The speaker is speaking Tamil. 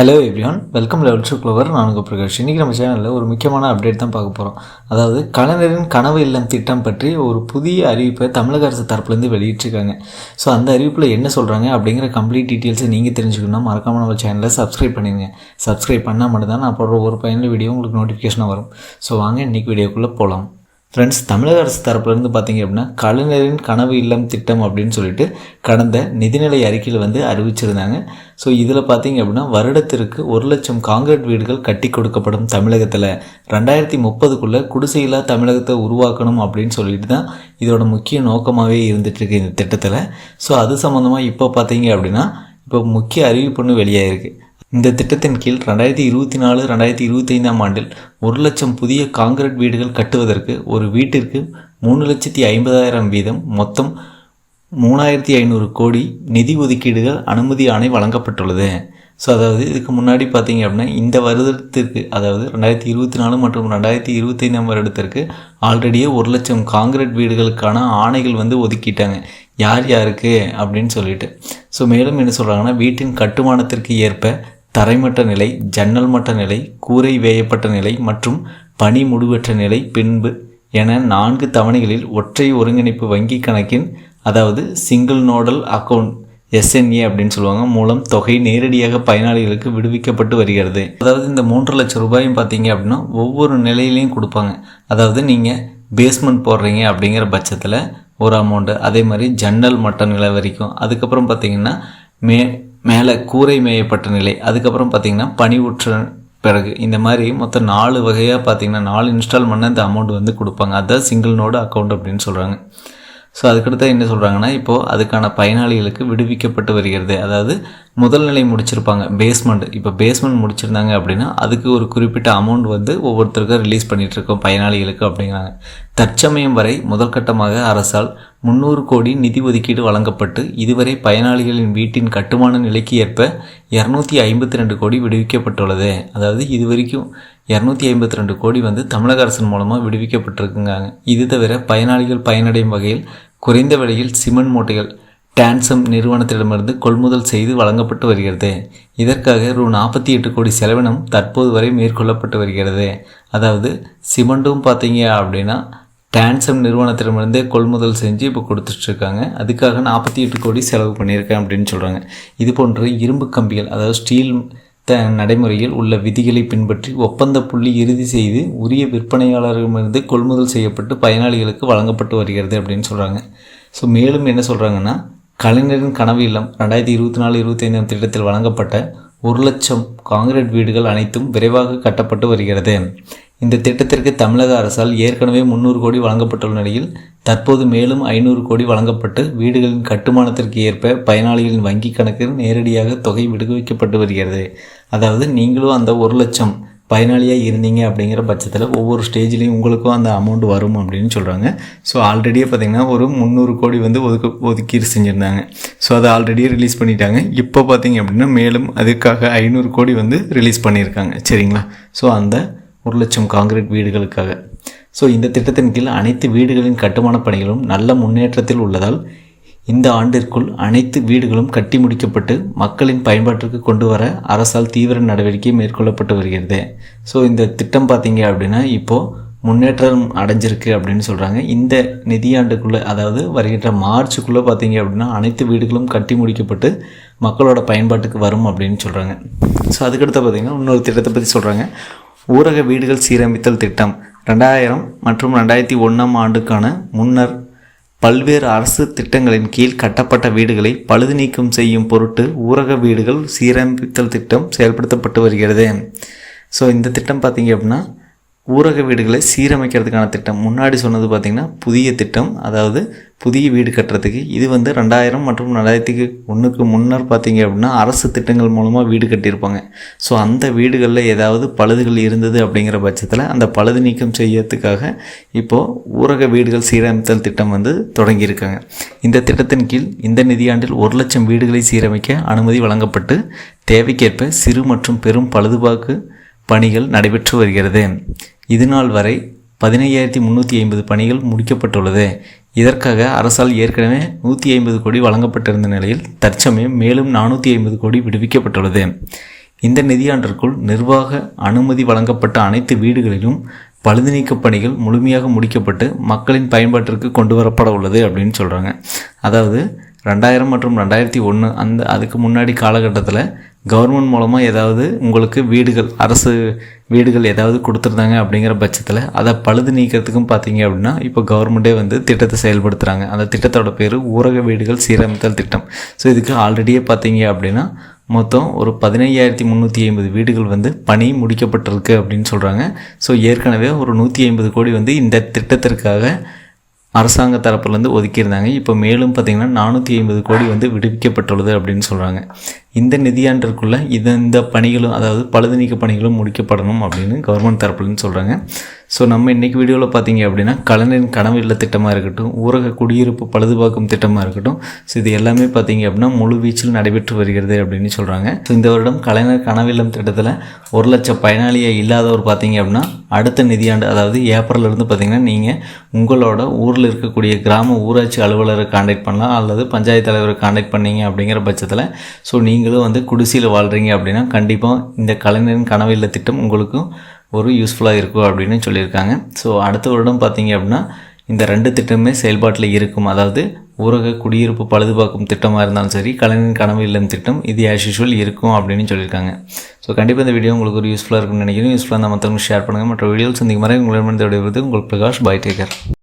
Hello everyone welcome level to clover நான் உங்கள் பிரகாஷ். இன்றைக்கி நம்ம சேனலில் ஒரு முக்கியமான அப்டேட் தான் பார்க்க போகிறோம் அதாவது கலைஞரின் கனவு இல்லம் திட்டம் பற்றி ஒரு புதிய அறிவிப்பை தமிழக அரசு தரப்புலேருந்து வெளியிட்டிருக்காங்க. ஸோ அந்த அறிவிப்பில் என்ன சொல்கிறாங்க அப்படிங்கிற கம்ப்ளீட் டீட்டெயில்ஸை நீங்கள் தெரிஞ்சுக்கணும்னா மறக்காமல் நம்ம சேனலை சப்ஸ்கிரைப் பண்ணிடுங்க சப்ஸ்கிரைப் பண்ணால் மட்டும்தான் நான் போடுற ஒரு பயனுள்ள வீடியோ உங்களுக்கு நோட்டிஃபிகேஷனாக வரும். ஸோ வாங்க இன்றைக்கி வீடியோக்குள்ளே போகலாம் ஃப்ரெண்ட்ஸ் தமிழக அரசு தரப்புலேருந்து பார்த்தீங்க அப்படின்னா கலைஞரின் கனவு இல்லம் திட்டம் அப்படின்னு சொல்லிட்டு கடந்த நிதிநிலை அறிக்கையில் வந்து அறிவிச்சிருந்தாங்க. ஸோ இதில் பார்த்தீங்க அப்படின்னா வருடத்திற்கு ஒரு லட்சம் காங்கிரீட் வீடுகள் கட்டி கொடுக்கப்படும் தமிழகத்தில். ரெண்டாயிரத்தி முப்பதுக்குள்ளே குடிசையில்லா தமிழகத்தை உருவாக்கணும் அப்படின்னு சொல்லிட்டு தான் இதோட முக்கிய நோக்கமாகவே இருந்துகிட்ருக்கு இந்த திட்டத்தில். ஸோ அது சம்மந்தமாக இப்போ பார்த்தீங்க அப்படின்னா இப்போ முக்கிய அறிவிப்புன்னு வெளியாகிருக்கு இந்த திட்டத்தின் கீழ் ரெண்டாயிரத்தி இருபத்தி நாலு ரெண்டாயிரத்தி இருபத்தைந்தாம் ஆண்டில் ஒரு லட்சம் புதிய காங்கிரீட் வீடுகள் கட்டுவதற்கு ஒரு வீட்டிற்கு மூணு லட்சத்தி ஐம்பதாயிரம் வீதம் மொத்தம் மூணாயிரத்தி ஐநூறு கோடி நிதி ஒதுக்கீடுகள் அனுமதி ஆணை வழங்கப்பட்டுள்ளது. ஸோ அதாவது இதுக்கு முன்னாடி பார்த்தீங்க அப்படின்னா இந்த வருடத்திற்கு அதாவது ரெண்டாயிரத்தி இருபத்தி நாலு மற்றும் ரெண்டாயிரத்தி இருபத்தைந்தாம் வருடத்திற்கு ஆல்ரெடியே ஒரு லட்சம் காங்கிரீட் வீடுகளுக்கான ஆணைகள் வந்து ஒதுக்கிட்டாங்க. யார் யாருக்கு? அப்படின்னு சொல்லிட்டு. ஸோ மேலும் என்ன சொல்கிறாங்கன்னா வீட்டின் கட்டுமானத்திற்கு ஏற்ப தரைமட்ட நிலை ஜன்னல் மட்ட நிலை கூரை வேயப்பட்ட நிலை மற்றும் பனி முடிவற்ற நிலை பின்பு என நான்கு தவணைகளில் ஒற்றை ஒருங்கிணைப்பு வங்கி கணக்கின் அதாவது சிங்கிள் நோடல் அக்கவுண்ட் எஸ்என்ஏ அப்படின்னு சொல்லுவாங்க மூலம் தொகை நேரடியாக பயனாளிகளுக்கு விடுவிக்கப்பட்டு வருகிறது. அதாவது இந்த மூன்று லட்சம் ரூபாயும் பார்த்தீங்க அப்படின்னா ஒவ்வொரு நிலையிலையும் கொடுப்பாங்க. அதாவது நீங்கள் பேஸ்மெண்ட் போடுறீங்க அப்படிங்கிற பட்சத்தில் ஒரு அமௌண்ட்டு அதே மாதிரி ஜன்னல் மட்ட நிலை வரைக்கும். அதுக்கப்புறம் பார்த்தீங்கன்னா மே மேலே கூரை மேயப்பட்ட நிலை. அதுக்கப்புறம் பார்த்தீங்கன்னா பனிவுற்ற பிறகு. இந்த மாதிரி மொத்தம் நாலு வகையாக பார்த்தீங்கன்னா நாலு இன்ஸ்டால்மெண்ட் இந்த அமௌண்ட் வந்து கொடுப்பாங்க. அதுதான் சிங்கிள் நோடு அக்கௌண்ட் அப்படின்னு சொல்கிறாங்க ஸோ அதுக்கடுத்து என்ன சொல்கிறாங்கன்னா இப்போது அதுக்கான பயனாளிகளுக்கு விடுவிக்கப்பட்டு வருகிறது. அதாவது முதல் நிலை முடிச்சிருப்பாங்க பேஸ்மெண்ட் இப்போ பேஸ்மெண்ட் முடிச்சிருந்தாங்க அப்படின்னா அதுக்கு ஒரு குறிப்பிட்ட அமௌண்ட் வந்து ஒவ்வொருத்தருக்கும் ரிலீஸ் பண்ணிகிட்ருக்கோம் பயனாளிகளுக்கு அப்படிங்கிறாங்க. தற்சமயம் வரை முதல் கட்டமாக அரசால் முந்நூறு கோடி நிதி ஒதுக்கீடு வழங்கப்பட்டு இதுவரை பயனாளிகளின் வீட்டின் கட்டுமான நிலைக்கு ஏற்ப இரநூத்தி ஐம்பத்தி ரெண்டு கோடி விடுவிக்கப்பட்டுள்ளது. அதாவது இது வரைக்கும் இரநூத்தி ஐம்பத்தி ரெண்டு கோடி வந்து தமிழக அரசின் மூலமாக விடுவிக்கப்பட்டிருக்குங்க இது தவிர பயனாளிகள் பயனடையும் வகையில் குறைந்த விலையில் சிமெண்ட் மூட்டைகள் டான்சம் நிறுவனத்திடமிருந்து கொள்முதல் செய்து வழங்கப்பட்டு வருகிறது. இதற்காக ரூ. நாற்பத்தி எட்டு கோடி செலவினம் தற்போது வரை மேற்கொள்ளப்பட்டு வருகிறது. அதாவது சிமெண்ட்டும் பார்த்தீங்க அப்படின்னா டான்சம் நிறுவனத்திடமிருந்தே கொள்முதல் செஞ்சு இப்போ கொடுத்துட்ருக்காங்க. அதுக்காக நாற்பத்தி எட்டு கோடி செலவு பண்ணியிருக்கேன் அப்படின்னு சொல்கிறாங்க இது போன்ற இரும்பு கம்பிகள் அதாவது ஸ்டீல் த நடைமுறையில் உள்ள விதிகளை பின்பற்றி ஒப்பந்த புள்ளி இறுதி செய்து உரிய விற்பனையாளர்களிடமிருந்து கொள்முதல் செய்யப்பட்டு பயனாளிகளுக்கு வழங்கப்பட்டு வருகிறது அப்படின்னு சொல்கிறாங்க ஸோ மேலும் என்ன சொல்கிறாங்கன்னா கலைஞரின் கனவு இல்லம் ரெண்டாயிரத்தி இருபத்தி நாலு இருபத்தி ஐந்தாம் திட்டத்தில் வழங்கப்பட்ட ஒரு லட்சம் காங்கிரீட் வீடுகள் அனைத்தும் விரைவாக கட்டப்பட்டு வருகிறது. இந்த திட்டத்திற்கு தமிழக அரசால் ஏற்கனவே முந்நூறு கோடி வழங்கப்பட்டுள்ள நிலையில் தற்போது மேலும் ஐநூறு கோடி வழங்கப்பட்டு வீடுகளின் கட்டுமானத்திற்கு ஏற்ப பயனாளிகளின் வங்கி கணக்கில் நேரடியாக தொகை விடுவிக்கப்பட்டு வருகிறது. அதாவது நீங்களும் அந்த ஒரு லட்சம் பயனாளியாக இருந்தீங்க அப்படிங்கிற பட்சத்தில் ஒவ்வொரு ஸ்டேஜ்லேயும் உங்களுக்கும் அந்த அமௌண்ட் வரும் அப்படின்னு சொல்கிறாங்க ஸோ ஆல்ரெடியே பார்த்திங்கன்னா ஒரு முந்நூறு கோடி வந்து ஒதுக்க ஒதுக்கீடு செஞ்சுருந்தாங்க. ஸோ அதை ஆல்ரெடியே ரிலீஸ் பண்ணிட்டாங்க. இப்போ பார்த்திங்க அப்படின்னா மேலும் அதுக்காக ஐநூறு கோடி வந்து ரிலீஸ் பண்ணியிருக்காங்க. சரிங்களா? ஸோ அந்த ஒரு லட்சம் காங்கிரீட் வீடுகளுக்காக. ஸோ இந்த திட்டத்தின் கீழ் அனைத்து வீடுகளின் கட்டுமான பணிகளும் நல்ல முன்னேற்றத்தில் உள்ளதால் இந்த ஆண்டிற்குள் அனைத்து வீடுகளும் கட்டி முடிக்கப்பட்டு மக்களின் பயன்பாட்டிற்கு கொண்டு வர அரசால் தீவிர நடவடிக்கை மேற்கொள்ளப்பட்டு வருகிறது. ஸோ இந்த திட்டம் பார்த்தீங்க அப்படின்னா இப்போது முன்னேற்றம் அடைஞ்சிருக்கு அப்படின்னு சொல்கிறாங்க இந்த நிதியாண்டுக்குள்ளே அதாவது வருகின்ற மார்ச்சுக்குள்ளே பார்த்தீங்க அப்படின்னா அனைத்து வீடுகளும் கட்டி முடிக்கப்பட்டு மக்களோட பயன்பாட்டுக்கு வரும் அப்படின்னு சொல்கிறாங்க ஸோ அதுக்கடுத்து பார்த்திங்கன்னா இன்னொரு திட்டத்தை பற்றி சொல்கிறாங்க ஊரக வீடுகள் சீரமைத்தல் திட்டம். ரெண்டாயிரம் மற்றும் ரெண்டாயிரத்தி ஒன்றாம் ஆண்டுக்கான முன்னர் பல்வேறு அரசு திட்டங்களின் கீழ் கட்டப்பட்ட வீடுகளை பழுது நீக்கம் செய்யும் பொருட்டு ஊரக வீடுகள் சீரமைத்தல் திட்டம் செயல்படுத்தப்பட்டு வருகிறது. ஸோ இந்த திட்டம் பார்த்திங்க அப்படின்னா ஊரக வீடுகளை சீரமைக்கிறதுக்கான திட்டம். முன்னாடி சொன்னது பார்த்திங்கன்னா புதிய திட்டம். அதாவது புதிய வீடு கட்டுறதுக்கு இது வந்து ரெண்டாயிரம் மற்றும் ரெண்டாயிரத்துக்கு ஒன்றுக்கு முன்னர் பார்த்திங்க அப்படின்னா அரசு திட்டங்கள் மூலமாக வீடு கட்டியிருப்பாங்க. ஸோ அந்த வீடுகளில் ஏதாவது பழுதுகள் இருந்தது அப்படிங்கிற பட்சத்தில் அந்த பழுது நீக்கம் செய்யறதுக்காக இப்போது ஊரக வீடுகள் சீரமைத்தல் திட்டம் வந்து தொடங்கியிருக்காங்க. இந்த திட்டத்தின் கீழ் இந்த நிதியாண்டில் ஒரு லட்சம் வீடுகளை சீரமைக்க அனுமதி வழங்கப்பட்டு தேவைக்கேற்ப சிறு மற்றும் பெரும் பழுதுபாக்கு பணிகள் நடைபெற்று வருகிறது. இதுநாள் வரை பதினையாயிரத்தி முந்நூற்றி ஐம்பது பணிகள் முடிக்கப்பட்டுள்ளது. இதற்காக அரசால் ஏற்கனவே நூற்றி ஐம்பது கோடி வழங்கப்பட்டிருந்த நிலையில் தற்சமயம் மேலும் நானூற்றி ஐம்பது கோடி விடுவிக்கப்பட்டுள்ளது. இந்த நிதியாண்டிற்குள் நிர்வாக அனுமதி வழங்கப்பட்ட அனைத்து வீடுகளிலும் பழுது நீக்கப் பணிகள் முழுமையாக முடிக்கப்பட்டு மக்களின் பயன்பாட்டிற்கு கொண்டு வரப்பட உள்ளது அப்படின்னு சொல்கிறாங்க அதாவது ரெண்டாயிரம் மற்றும் ரெண்டாயிரத்தி ஒன்று அந்த அதுக்கு முன்னாடி காலகட்டத்தில் கவர்மெண்ட் மூலமாக ஏதாவது உங்களுக்கு வீடுகள் அரசு வீடுகள் ஏதாவது கொடுத்துருந்தாங்க அப்படிங்கிற பட்சத்தில் அதை பழுது நீக்கிறதுக்கும் பார்த்தீங்க அப்படின்னா இப்போ கவர்மெண்ட்டே வந்து திட்டத்தை செயல்படுத்துகிறாங்க அந்த திட்டத்தோட பேர் ஊரக வீடுகள் சீரமைத்தல் திட்டம். ஸோ இதுக்கு ஆல்ரெடியே பார்த்தீங்க அப்படின்னா மொத்தம் ஒரு பதினையாயிரத்தி முந்நூற்றி ஐம்பது வீடுகள் வந்து பணி முடிக்கப்பட்டிருக்கு அப்படின்னு சொல்கிறாங்க ஸோ ஏற்கனவே ஒரு நூற்றி ஐம்பது கோடி வந்து இந்த திட்டத்திற்காக அரசாங்க தரப்புலேருந்து ஒதுக்கியிருந்தாங்க. இப்போ மேலும் பார்த்திங்கன்னா நானூற்றி ஐம்பது கோடி வந்து விடுவிக்கப்பட்டுள்ளது அப்படின்னு சொல்கிறாங்க இந்த நிதியாண்டிற்குள்ளே இது இந்த பணிகளும் அதாவது பழுது நீக்க பணிகளும் முடிக்கப்படணும் அப்படின்னு கவர்மெண்ட் தரப்புலன்னு சொல்கிறாங்க ஸோ நம்ம இன்றைக்கி வீடியோவில் பார்த்தீங்க அப்படின்னா கலைஞரின் கனவு இல்ல திட்டமாக இருக்கட்டும் ஊரக குடியிருப்பு பழுதுபாக்கும் திட்டமாக இருக்கட்டும் ஸோ இது எல்லாமே பார்த்தீங்க அப்படின்னா முழு வீச்சில் நடைபெற்று வருகிறது அப்படின்னு சொல்கிறாங்க ஸோ இந்த வருடம் கலைஞர் கனவில்லம் திட்டத்தில் ஒரு லட்சம் பயனாளியை இல்லாதவர் பார்த்தீங்க அப்படின்னா அடுத்த நிதியாண்டு அதாவது ஏப்ரல்லேருந்து பார்த்தீங்கன்னா நீங்கள் உங்களோட ஊரில் இருக்கக்கூடிய கிராம ஊராட்சி அலுவலரை காண்டாக்ட் பண்ணலாம் அல்லது பஞ்சாயத்து தலைவரை காண்டாக்ட் பண்ணீங்க அப்படிங்கிற பட்சத்தில் ஸோ நீங்கள் நீங்களும் வந்து குடிசையில் வாழ்கிறீங்க அப்படின்னா கண்டிப்பாக இந்த கலைஞரின் கனவு இல்ல திட்டம் உங்களுக்கும் ஒரு யூஸ்ஃபுல்லாக இருக்கும் அப்படின்னு சொல்லியிருக்காங்க. ஸோ அடுத்த வருடம் பார்த்தீங்க அப்படின்னா இந்த ரெண்டு திட்டமுமே செயல்பாட்டில் இருக்கும். அதாவது ஊரக குடியிருப்பு பழுதுபார்க்கும் திட்டமாக இருந்தாலும் சரி கலைஞரின் கனவு இல்லம் திட்டம் இது ஆஸ் யூஷுவல் இருக்கும் அப்படின்னு சொல்லியிருக்காங்க. ஸோ கண்டிப்பாக இந்த வீடியோ உங்களுக்கு ஒரு யூஸ்ஃபுல்லாக இருக்கும்னு நினைக்கிறேன். யூஸ்ஃபுல்லாக நம்ம மற்றவங்க ஷேர் பண்ணுங்கள் மற்ற வீடியோஸ் சந்திக்கும் மாதிரி உங்களிடமிருந்து விடைபெறுவது உங்கள் பிரகாஷ் பை டேக்கர்